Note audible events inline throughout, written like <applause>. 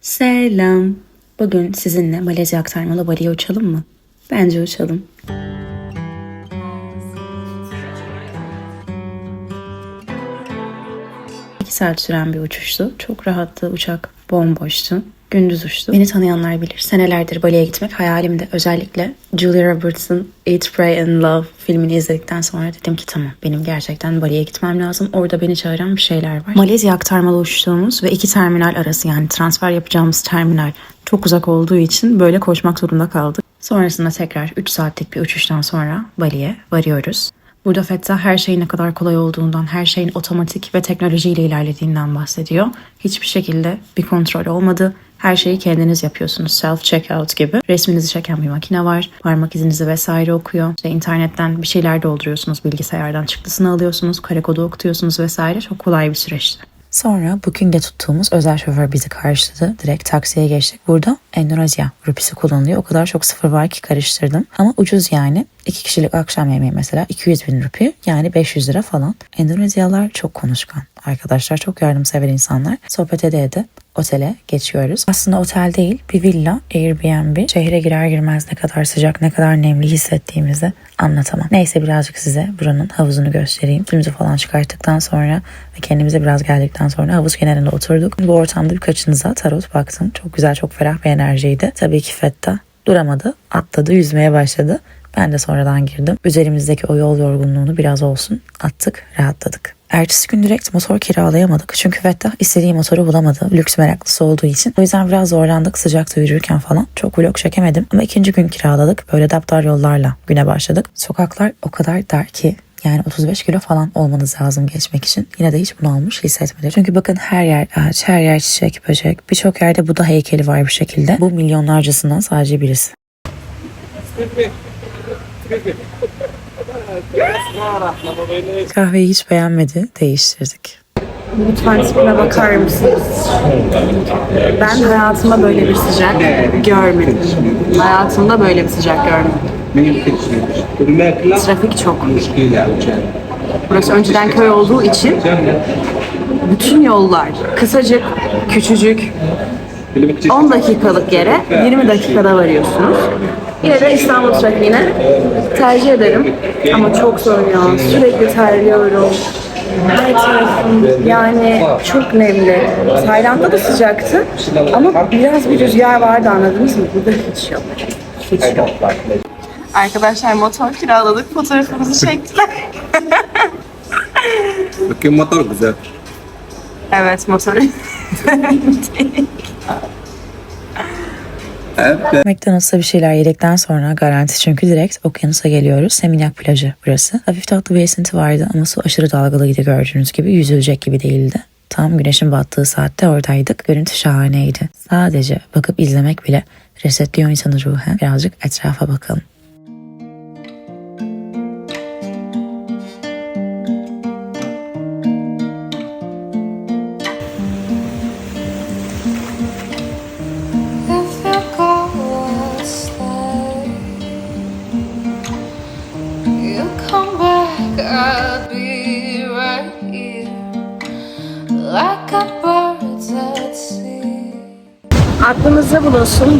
Selam. Bugün sizinle Malezya aktarmalı Bali'ye uçalım mı? Bence uçalım. İki saat süren bir uçuştu. Çok rahattı. Uçak bomboştu. Gündüz uçtu. Beni tanıyanlar bilir. Senelerdir Bali'ye gitmek hayalimdi. Özellikle Julia Roberts'ın Eat, Pray and Love filmini izledikten sonra dedim ki tamam benim gerçekten Bali'ye gitmem lazım. Orada beni çağıran bir şeyler var. Malezya aktarmalı uçtuğumuz ve iki terminal arası yani transfer yapacağımız terminal çok uzak olduğu için böyle koşmak zorunda kaldık. Sonrasında tekrar 3 saatlik bir uçuştan sonra Bali'ye varıyoruz. Burada Fettah her şeyin ne kadar kolay olduğundan, her şeyin otomatik ve teknolojiyle ilerlediğinden bahsediyor. Hiçbir şekilde bir kontrol olmadı. Her şeyi kendiniz yapıyorsunuz. Self checkout gibi. Resminizi çeken bir makine var. Parmak izinizi vesaire okuyor. İşte internetten bir şeyler dolduruyorsunuz. Bilgisayardan çıktısını alıyorsunuz. Kare kodu okutuyorsunuz vesaire. Çok kolay bir süreçti. Sonra Booking'de tuttuğumuz özel şoför bizi karşıladı. Direkt taksiye geçtik. Burada Endonezya rupisi kullanılıyor. O kadar çok sıfır var ki karıştırdım. Ama ucuz yani. İki kişilik akşam yemeği mesela 200 bin rupi yani 500 lira falan. Endonezyalılar çok konuşkan. Arkadaşlar çok yardımsever insanlar. Sohbet ede ede otele geçiyoruz. Aslında otel değil bir villa Airbnb. Şehre girer girmez ne kadar sıcak ne kadar nemli hissettiğimizi anlatamam. Neyse birazcık size buranın havuzunu göstereyim. Filmimizi falan çıkarttıktan sonra ve kendimize biraz geldikten sonra havuz kenarında oturduk. Bu ortamda birkaçınıza tarot baktım. Çok güzel çok ferah bir enerjiydi. Tabii ki Fetta duramadı. Atladı yüzmeye başladı. Ben de sonradan girdim. Üzerimizdeki o yol yorgunluğunu biraz olsun attık, rahatladık. Ertesi gün direkt motor kiralayamadık. Çünkü Fettah istediği motoru bulamadı. Lüks meraklısı olduğu için. O yüzden biraz zorlandık sıcakta yürürken falan. Çok vlog çekemedim. Ama ikinci gün kiraladık. Böyle daptar yollarla güne başladık. Sokaklar o kadar dar ki yani 35 kilo falan olmanız lazım geçmek için. Yine de hiç bunu almış hissetmedim. Çünkü bakın her yer ağaç, her yer çiçek, böcek. Birçok yerde Buda heykeli var bir şekilde. Bu milyonlarcasından sadece birisi. <laughs> Kahveyi hiç beğenmedi. Değiştirdik. Lütfen tipine bakar mısınız? Ben hayatımda böyle bir sıcak görmedim. Hayatımda böyle bir sıcak görmedim. Trafik çok. Burası önceden köy olduğu için bütün yollar kısacık, küçücük, 10 dakikalık yere 20 dakikada varıyorsunuz. Yine de İstanbul trafiğine tercih ederim. Ama çok zor ya. Sürekli terliyorum. Her tarafım yani çok nemli. Tayland'da da sıcaktı ama biraz bir rüzgar vardı anladınız mı? Burada hiç yok. Hiç yok. Arkadaşlar motor kiraladık. Fotoğrafımızı çektiler. Bakın motor güzel. evet motoru. <laughs> McDonald's'a bir şeyler yedikten sonra garanti çünkü direkt okyanusa geliyoruz. Seminyak plajı burası. Hafif tatlı bir esinti vardı ama su aşırı dalgalıydı gördüğünüz gibi. Yüzülecek gibi değildi. Tam güneşin battığı saatte oradaydık. Görüntü şahaneydi. Sadece bakıp izlemek bile resetliyor insanı ruhen. Birazcık etrafa bakalım.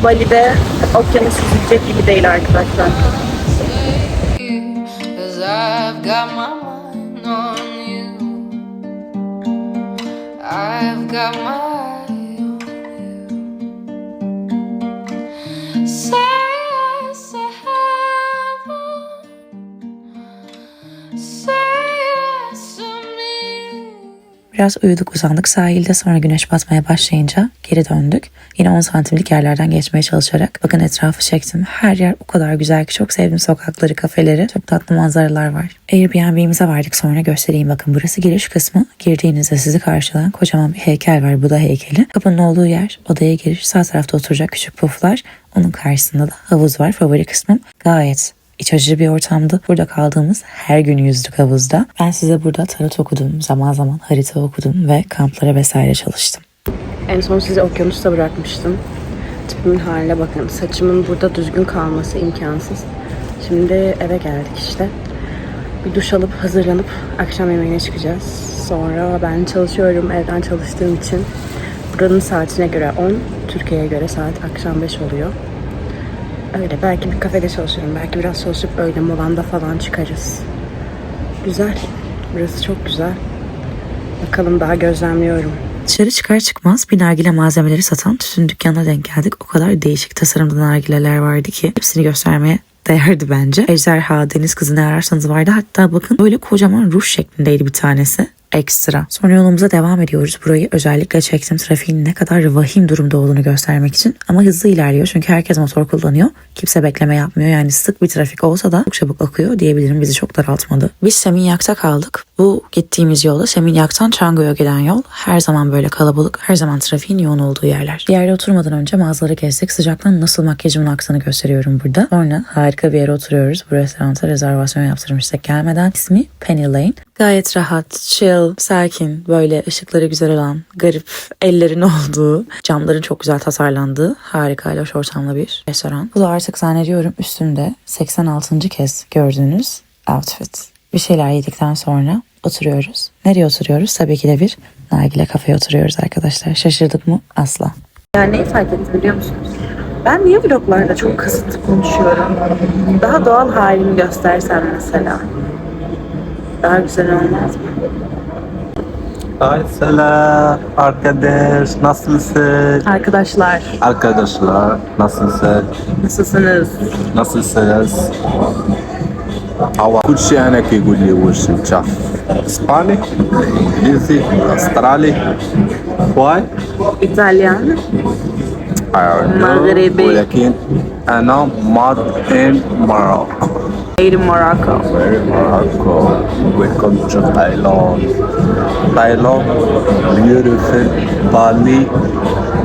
Bali'de okyanus yüzülecek gibi değil arkadaşlar. I've got my Biraz uyuduk uzandık sahilde sonra güneş batmaya başlayınca geri döndük. Yine 10 santimlik yerlerden geçmeye çalışarak bakın etrafı çektim. Her yer o kadar güzel ki çok sevdim sokakları, kafeleri. Çok tatlı manzaralar var. Airbnb'mize vardık sonra göstereyim bakın burası giriş kısmı. Girdiğinizde sizi karşılayan kocaman bir heykel var Buda heykeli. Kapının olduğu yer odaya giriş sağ tarafta oturacak küçük puflar. Onun karşısında da havuz var favori kısmım. Gayet İç açıcı bir ortamdı. Burada kaldığımız her gün yüzdük havuzda. Ben size burada tarot okudum, zaman zaman harita okudum ve kamplara vesaire çalıştım. En son sizi okyanusta bırakmıştım. Tipimin haline bakın. Saçımın burada düzgün kalması imkansız. Şimdi eve geldik işte. Bir duş alıp hazırlanıp akşam yemeğine çıkacağız. Sonra ben çalışıyorum evden çalıştığım için buranın saatine göre 10, Türkiye'ye göre saat akşam 5 oluyor. Öyle belki bir kafede çalışıyorum. Belki biraz çalışıp öyle molanda falan çıkarız. Güzel. Burası çok güzel. Bakalım daha gözlemliyorum. Dışarı çıkar çıkmaz bir nargile malzemeleri satan tütün dükkanına denk geldik. O kadar değişik tasarımda nargileler vardı ki hepsini göstermeye değerdi bence. Ejderha, deniz kızı ne ararsanız vardı. Hatta bakın böyle kocaman ruj şeklindeydi bir tanesi ekstra. Sonra yolumuza devam ediyoruz. Burayı özellikle çektim trafiğin ne kadar vahim durumda olduğunu göstermek için. Ama hızlı ilerliyor çünkü herkes motor kullanıyor. Kimse bekleme yapmıyor. Yani sık bir trafik olsa da çok çabuk akıyor diyebilirim. Bizi çok daraltmadı. Biz Seminyak'ta kaldık. Bu gittiğimiz yolda Seminyak'tan Çango'ya giden yol her zaman böyle kalabalık, her zaman trafiğin yoğun olduğu yerler. Bir yerde oturmadan önce mağazaları gezdik. Sıcaktan nasıl makyajımın aktığını gösteriyorum burada. Sonra harika bir yere oturuyoruz. Bu restoranta rezervasyon yaptırmıştık gelmeden. İsmi Penny Lane. Gayet rahat, chill, sakin, böyle ışıkları güzel olan, garip, ellerin <laughs> olduğu, camların çok güzel tasarlandığı harika loş ortamlı bir restoran. Bu da artık zannediyorum üstümde 86. kez gördüğünüz outfit. Bir şeyler yedikten sonra oturuyoruz. Nereye oturuyoruz? Tabii ki de bir nargile kafeye oturuyoruz arkadaşlar. Şaşırdık mı? Asla. Yani neyi fark ettim biliyor musunuz? Ben niye vloglarda çok kasıtlı konuşuyorum? Daha doğal halimi göstersem mesela. Daha güzel olmaz mı? Ay selam arkadaş nasılsın? Arkadaşlar Arkadaşlar nasılsın? nasılsınız? nasılsınız? هو كل شيء هناك يقول لي وش مشاف اسباني انجليزي استرالي واي İtalyan, مغربي. ولكن انا ماد ان Morocco Made in Morocco. Very Morocco welcome to Thailand Thailand beautiful Bali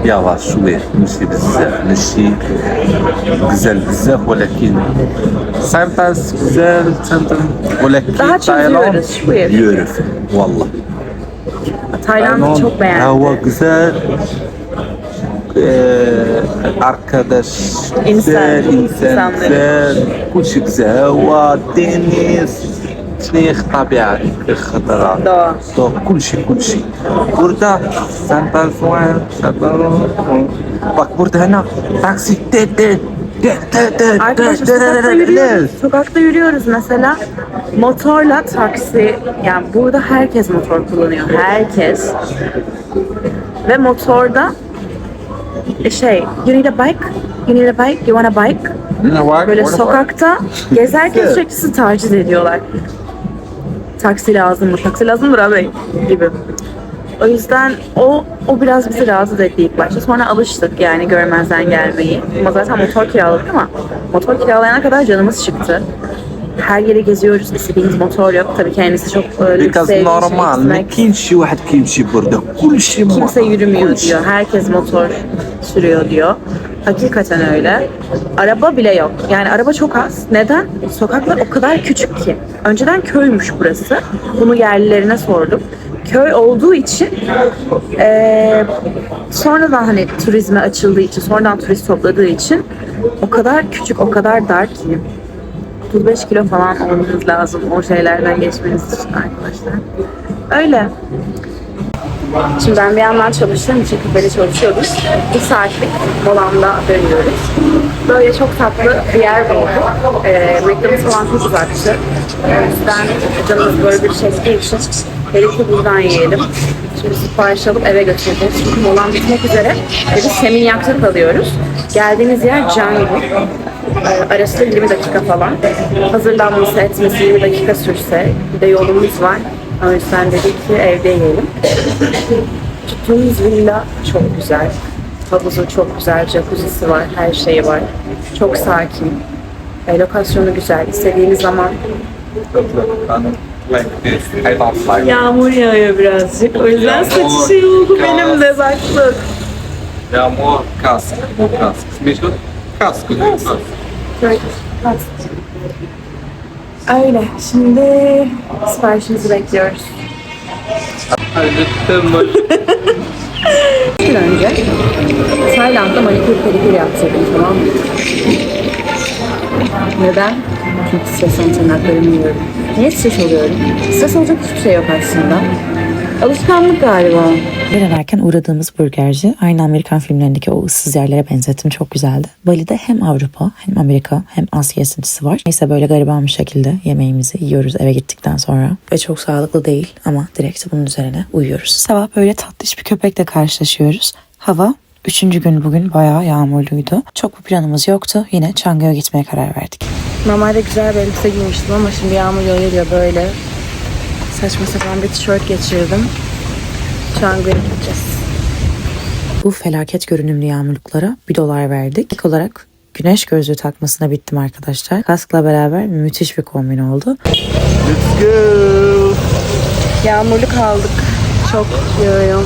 يلا شوية ماشي بزاف ماشي غزال بزاف ولكن sometimes غزال sometimes ولكن Daha تايلاند çözüyoruz, şوية. beautiful والله Tayland'ı çok هوا beğendim. güzel Ee, arkadaş İnsan, güzel, insan insanları. güzel, كل شيء güzel, hava, deniz, شنو طبيعة خضراء Doğa. doğa, كل شيء كل شيء burada senden sonra bak burada hena taksi de de de de de Arkadaşlar de de sokakta de de yürüyoruz. Sokakta yürüyoruz mesela. Motorla taksi, yani burada herkes motor kullanıyor. Herkes. Ve motorda e, şey, you need a bike, you need a bike, you want a bike. Böyle sokakta <laughs> gezerken sürekli sizi taciz ediyorlar. Taksi lazım mı? Taksi lazım mı abi? Gibi. O yüzden o o biraz bizi rahatsız etti ilk başta. Sonra alıştık yani görmezden gelmeyi. Ama zaten motor kiraladık ama motor kiralayana kadar canımız çıktı her yere geziyoruz. İstediğimiz motor yok. Tabii kendisi çok e, lüks Because normal makinşi şey, vahat kimşi şey burada. Kul şey Kimse yürümüyor şey. diyor. Herkes motor sürüyor diyor. Hakikaten öyle. Araba bile yok. Yani araba çok az. Neden? Sokaklar o kadar küçük ki. Önceden köymüş burası. Bunu yerlilerine sordum. Köy olduğu için e, sonradan hani turizme açıldığı için, sonradan turist topladığı için o kadar küçük, o kadar dar ki 35 kilo falan olmanız lazım o şeylerden geçmeniz için arkadaşlar. Öyle. Şimdi ben bir yandan çalıştığım için kafede çalışıyoruz. Bir saatlik molamda dönüyoruz. Böyle çok tatlı bir yer bulduk. Ee, reklamı falan çok uzaktı. O yüzden canımız böyle bir çektiği için dedik buradan yiyelim. Şimdi sipariş alıp eve götüreceğiz. Çünkü molam bitmek üzere. Ve biz Seminyak'ta kalıyoruz. Geldiğimiz yer Canggu. Ee, arası 20 dakika falan. Hazırlanması etmesi 20 dakika sürse. Bir de yolumuz var. O yüzden dedik ki evde yiyelim. Tuttuğumuz villa çok güzel. Havuzu çok güzel, jacuzzisi var, her şeyi var. Çok sakin. E, lokasyonu güzel. İstediğiniz zaman Yağmur yağıyor birazcık. O yüzden saçı şey oldu benim de bak Yağmur kask. Kask. Meşhur kask. Kask. Öyle. Şimdi siparişimizi bekliyoruz. Bir önce Tayland'da manikür pedikür yaptırdım tamam mı? Neden? Çünkü stresten tırnaklarımı yiyorum. Niye stres oluyorum? Stres olacak hiçbir şey yok aslında. Alışkanlık galiba. Bir dönerken uğradığımız burgerci aynı Amerikan filmlerindeki o ıssız yerlere benzettim. Çok güzeldi. Bali'de hem Avrupa hem Amerika hem Asya esintisi var. Neyse böyle gariban bir şekilde yemeğimizi yiyoruz eve gittikten sonra. Ve çok sağlıklı değil ama direkt bunun üzerine uyuyoruz. Sabah böyle tatlış bir köpekle karşılaşıyoruz. Hava Üçüncü gün bugün bayağı yağmurluydu. Çok bir planımız yoktu. Yine Çanga'ya gitmeye karar verdik. Normalde güzel bir elbise giymiştim ama şimdi yağmur yağıyor böyle. Saçma sapan bir tişört geçirdim. Çangı'ya gideceğiz. Bu felaket görünümlü yağmurluklara bir dolar verdik. İlk olarak güneş gözlüğü takmasına bittim arkadaşlar. Kaskla beraber müthiş bir kombin oldu. Let's go. Yağmurlu kaldık. Çok yağıyor.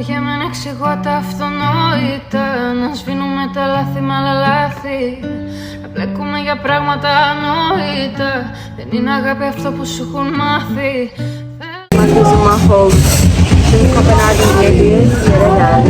Βαριέμαι να εξηγώ τα αυτονόητα. Να σβήνουμε τα λάθη με άλλα λάθη. Να πλέκουμε για πράγματα ανόητα. Δεν είναι αγάπη αυτό που σου έχουν μάθει. Μάθησε μα home In Copenhagen, ladies, here I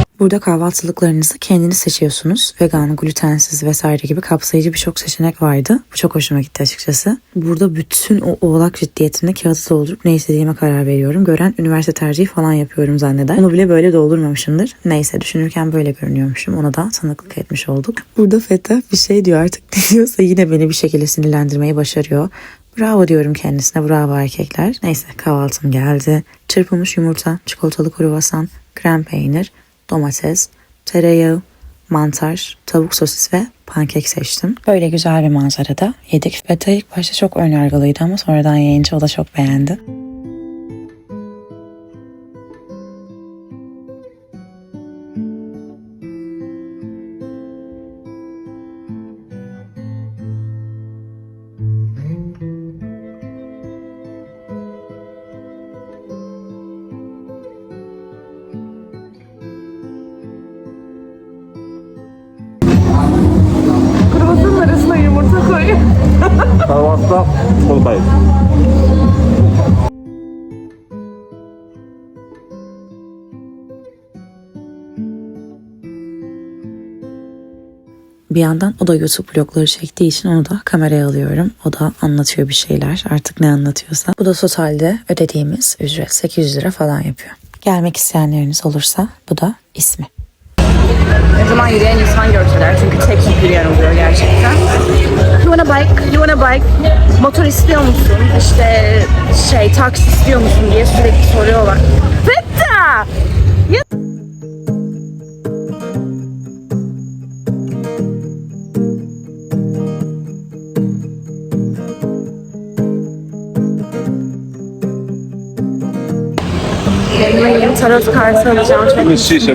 am, Burada kahvaltılıklarınızı kendiniz seçiyorsunuz. Vegan, glutensiz vesaire gibi kapsayıcı birçok seçenek vardı. Bu çok hoşuma gitti açıkçası. Burada bütün o oğlak ciddiyetinde kağıdı doldurup ne istediğime karar veriyorum. Gören üniversite tercihi falan yapıyorum zanneder. Onu bile böyle doldurmamışımdır. Neyse düşünürken böyle görünüyormuşum. Ona da tanıklık etmiş olduk. Burada Feta bir şey diyor artık <laughs> ne diyorsa yine beni bir şekilde sinirlendirmeyi başarıyor. Bravo diyorum kendisine. Bravo erkekler. Neyse kahvaltım geldi. Çırpılmış yumurta, çikolatalı kruvasan, krem peynir, domates, tereyağı, mantar, tavuk sosis ve pankek seçtim. Böyle güzel bir manzarada yedik. Feta ilk başta çok önyargılıydı ama sonradan yiyince o da çok beğendi. Kahvaltıda buradayız. Bir yandan o da YouTube vlogları çektiği için onu da kameraya alıyorum. O da anlatıyor bir şeyler. Artık ne anlatıyorsa. Bu da totalde ödediğimiz ücret 800 lira falan yapıyor. Gelmek isteyenleriniz olursa bu da ismi. Ne zaman yürüyen insan görseler çünkü tek bir yer oluyor gerçekten. You wanna bike? You wanna bike? Motor istiyor musun? İşte şey taksi istiyor musun diye sürekli soruyorlar. Yeni tarot kartı alacağım. Çok Şişe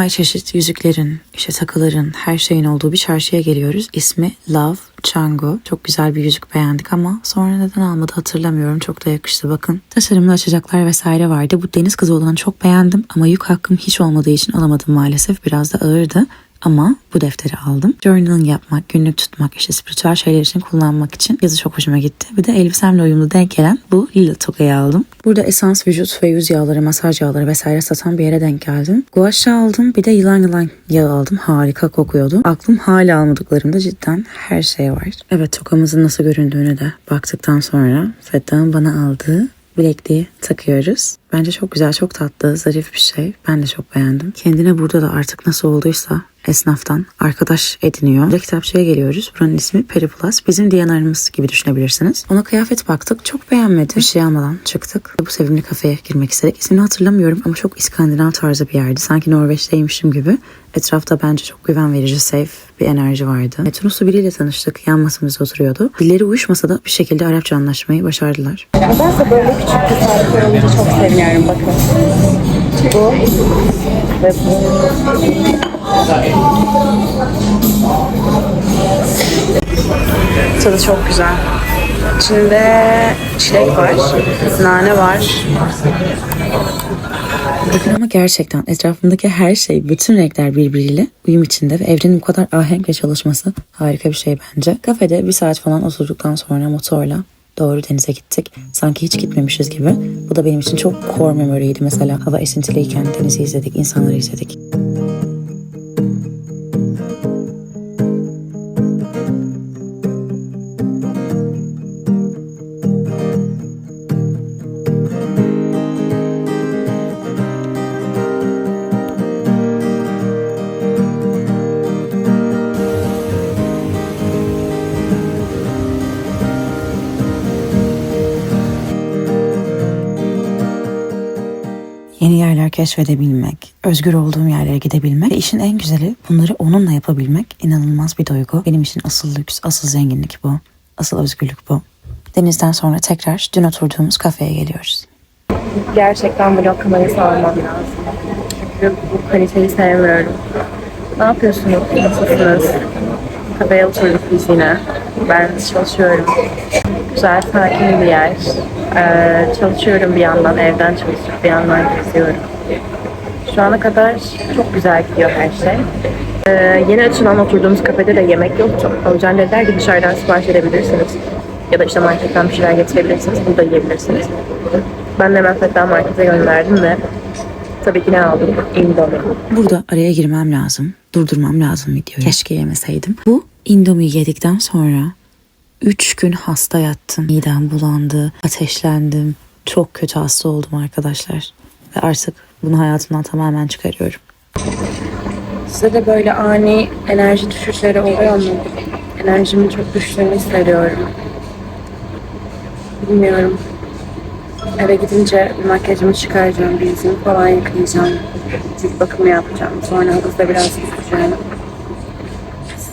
Envai çeşit yüzüklerin, işte takıların, her şeyin olduğu bir çarşıya geliyoruz. İsmi Love Chango. Çok güzel bir yüzük beğendik ama sonra neden almadı hatırlamıyorum. Çok da yakıştı bakın. Tasarımlı açacaklar vesaire vardı. Bu deniz kızı olanı çok beğendim ama yük hakkım hiç olmadığı için alamadım maalesef. Biraz da ağırdı. Ama bu defteri aldım. Journaling yapmak, günlük tutmak, işte spiritüel şeyler için kullanmak için yazı çok hoşuma gitti. Bir de elbisemle uyumlu denk gelen bu lila tokayı aldım. Burada esans, vücut ve yüz yağları, masaj yağları vesaire satan bir yere denk geldim. Guaşa aldım. Bir de yılan yılan yağı aldım. Harika kokuyordu. Aklım hala almadıklarımda cidden her şey var. Evet tokamızın nasıl göründüğünü de baktıktan sonra Fetta'nın bana aldığı bilekliği takıyoruz. Bence çok güzel, çok tatlı, zarif bir şey. Ben de çok beğendim. Kendine burada da artık nasıl olduysa esnaftan arkadaş ediniyor. Burada kitapçıya geliyoruz. Buranın ismi Periplus. Bizim Diyanarımız gibi düşünebilirsiniz. Ona kıyafet baktık. Çok beğenmedi. Bir şey almadan çıktık. Bu sevimli kafeye girmek istedik. İsmini hatırlamıyorum ama çok İskandinav tarzı bir yerdi. Sanki Norveç'teymişim gibi. Etrafta bence çok güven verici, safe bir enerji vardı. E, Tunuslu biriyle tanıştık. Yan masamızda oturuyordu. Dilleri uyuşmasa da bir şekilde Arapça anlaşmayı başardılar. Nedense böyle küçük olunca çok seviniyorum bakın. Bu ve bu. Tadı çok güzel. İçinde çilek var, nane var. Bakın ama gerçekten etrafımdaki her şey, bütün renkler birbiriyle uyum içinde ve evrenin bu kadar ahenkle çalışması harika bir şey bence. Kafede bir saat falan oturduktan sonra motorla doğru denize gittik. Sanki hiç gitmemişiz gibi. Bu da benim için çok core memory'ydi mesela. Hava esintiliyken denizi izledik, insanları izledik. Yeni yerler keşfedebilmek, özgür olduğum yerlere gidebilmek ve işin en güzeli bunları onunla yapabilmek inanılmaz bir duygu. Benim için asıl lüks, asıl zenginlik bu. Asıl özgürlük bu. Denizden sonra tekrar dün oturduğumuz kafeye geliyoruz. Gerçekten vlog kamerası almam lazım. Bu kaliteyi sevmiyorum. Ne yapıyorsunuz? Nasılsınız? Kafeye oturduk biz yine. Ben çalışıyorum. Güzel, sakin bir yer. Ee, çalışıyorum bir yandan, evden çalışıp bir yandan geziyorum. Şu ana kadar çok güzel gidiyor her şey. Ee, yeni açılan oturduğumuz kafede de yemek yoktu. O yüzden dediler ki dışarıdan sipariş edebilirsiniz. Ya da işte marketten bir şeyler getirebilirsiniz. Burada yiyebilirsiniz. Ben de hemen Market'e gönderdim ve tabii ki ne aldım? Indomie. Burada araya girmem lazım. Durdurmam lazım videoyu. Keşke yemeseydim. Bu Indomie yedikten sonra 3 gün hasta yattım. Midem bulandı, ateşlendim. Çok kötü hasta oldum arkadaşlar. Ve artık bunu hayatımdan tamamen çıkarıyorum. Size de böyle ani enerji düşüşleri oluyor mu? Enerjimin çok düştüğünü hissediyorum. Bilmiyorum. Eve gidince makyajımı çıkaracağım, bir falan yıkayacağım. Cilt bakımı yapacağım. Sonra havuzda biraz yüzeceğim.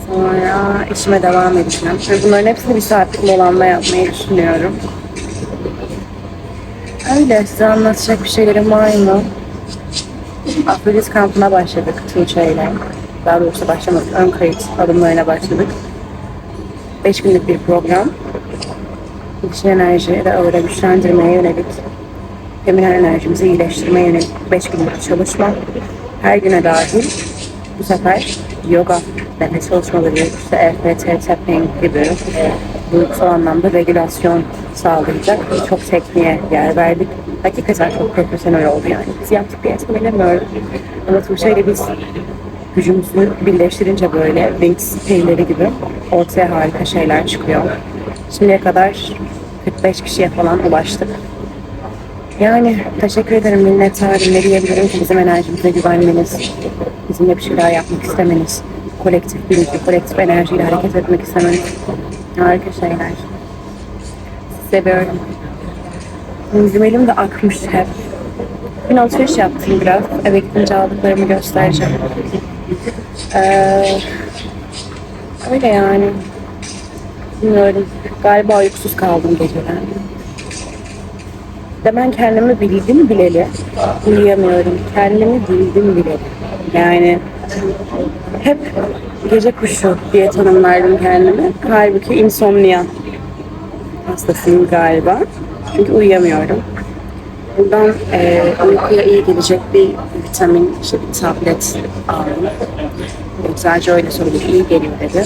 Sonra işime devam edeceğim. Ve bunların hepsini bir saatlik molamla yapmayı düşünüyorum. Öyle size anlatacak bir şeylerim var mı? Afrodit kampına başladık Tuğçe ile. Daha doğrusu başlamadık. Ön kayıt adımlarına başladık. 5 günlük bir program. Dişil enerji ve aura güçlendirmeye yönelik, feminen enerjimizi iyileştirmeye yönelik 5 günlük çalışma. Her güne dahil bu sefer yoga, nefes çalışmaları, işte EFT, tapping gibi duygusal anlamda regülasyon sağlayacak çok tekniğe yer verdik. Hakikaten çok profesyonel oldu yani. Biz yaptık diye söylemiyorum. Ama Tuğçe ile biz gücümüzü birleştirince böyle Wings peyleri gibi ortaya harika şeyler çıkıyor. Şimdiye kadar 45 kişiye falan ulaştık. Yani teşekkür ederim minnettarım. Ne diyebilirim ki bizim enerjimize güvenmeniz, bizimle bir şeyler yapmak istemeniz, kolektif bilinçli, kolektif enerjiyle hareket etmek istemeniz. Harika şeyler. Seviyorum. Bizim elim de akmış hep. Dün alışveriş yaptım biraz. Eve gidince aldıklarımı göstereceğim. Ee, öyle yani. Bilmiyorum. Galiba uykusuz kaldım geceden. De ben kendimi bildim bileli uyuyamıyorum. Kendimi bildim bileli. Yani hep gece kuşu diye tanımlardım kendimi. Halbuki insomnia hastasıyım galiba. Çünkü uyuyamıyorum. Buradan e, uykuya iyi gelecek bir vitamin, işte bir tablet aldım. Güzelce öyle söyledi, iyi geliyor dedi.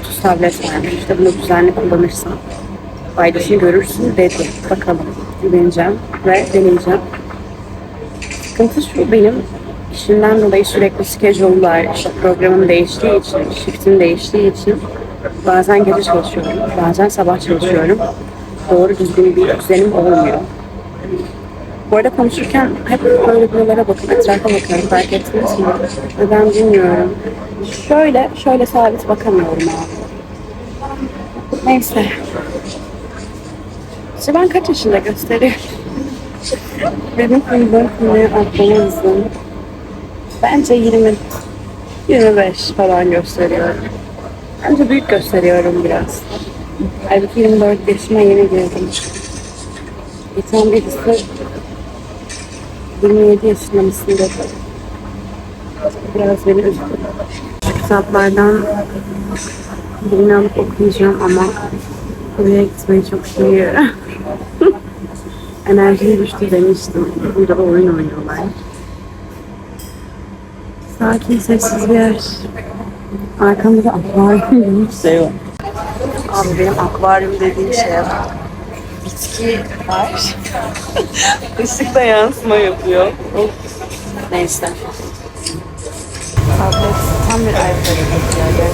30 tablet vermiş. İşte bunu düzenli kullanırsan faydasını görürsün dedi. Bakalım. Güveneceğim ve deneyeceğim. Sıkıntı şu benim işimden dolayı sürekli schedule'lar, işte programım değiştiği için, shiftim değiştiği için bazen gece çalışıyorum, bazen sabah çalışıyorum. Doğru düzgün bir düzenim olmuyor. Bu arada konuşurken hep böyle buralara bakın, etrafa bakıyorum. Fark ettiniz mi? Neden bilmiyorum. Şöyle, şöyle sabit bakamıyorum abi. Neyse. İşte ben kaç yaşında gösteriyorum? Benim kuyudan kuyuya atlamazdım. Bence 20, 25 falan gösteriyorum. Bence büyük gösteriyorum biraz. Halbuki 24 yaşıma yeni girdim. Geçen birisi 27 yaşında mısın dedi. Biraz beni üzdü. Şu kitaplardan birini okuyacağım ama buraya gitmeyi çok seviyorum. Enerjim düştü demiştim. Burada oyun oynuyorlar. Sakin, sessiz bir yer. Arkamda da akvaryum <laughs> gibi şey var. Abi benim akvaryum dediğim şeye bak. ski var. <laughs> Işık da yansıma yapıyor. Of. Neyse. Tablet tam bir iPad yapıyor